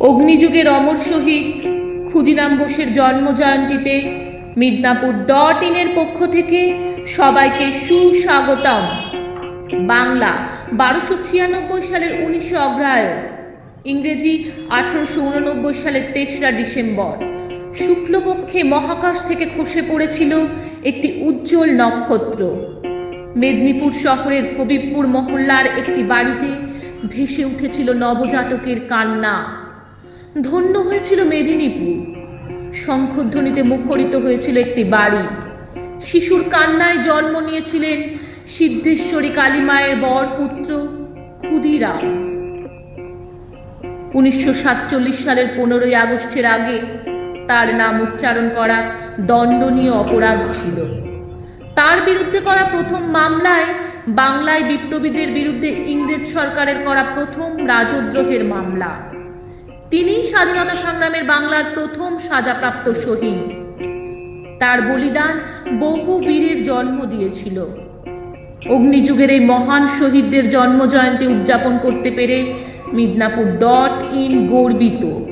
অগ্নিযুগের অমর শহীদ ক্ষুদিরাম বোসের জন্মজয়ন্তীতে মিদনাপুর ডট ইনের পক্ষ থেকে সবাইকে সুস্বাগতম। বাংলা বারোশো ছিয়ানব্বই সালের উনিশে অগ্রহায়ণ, ইংরেজি আঠারোশো উননব্বই সালের তেসরা ডিসেম্বর। শুক্লপক্ষে মহাকাশ থেকে খসে পড়েছিল একটি উজ্জ্বল নক্ষত্র। মেদিনীপুর শহরের হবিবপুর মহল্লার একটি বাড়িতে ভেসে উঠেছিল নবজাতকের কান্না। ধন্য হয়েছিল মেদিনীপুর। শঙ্খধ্বনিতে মুখরিত হয়েছিল একটি বাড়ি। শিশুর কান্নায় জন্ম নিয়েছিলেন সিদ্ধেশ্বরী কালীমায়ের বর পুত্র ক্ষুদিরাম। উনিশশো সাতচল্লিশ সালের পনেরোই আগস্টের আগে তার নাম উচ্চারণ করা দণ্ডনীয় অপরাধ ছিল। তার বিরুদ্ধে করা প্রথম মামলায় বাংলায় বিপ্লবীদের বিরুদ্ধে ইংরেজ সরকারের করা প্রথম রাজদ্রোহের মামলা। তিনি স্বাধীনতা সংগ্রামের বাংলার প্রথম সাজাপ্রাপ্ত শহীদ। তার বলিদান বহু বীরের জন্ম দিয়েছিল। অগ্নিযুগের এই মহান শহীদদের জন্ম জয়ন্তী উদযাপন করতে পেরে মিদনাপুর ডট ইন গর্বিত।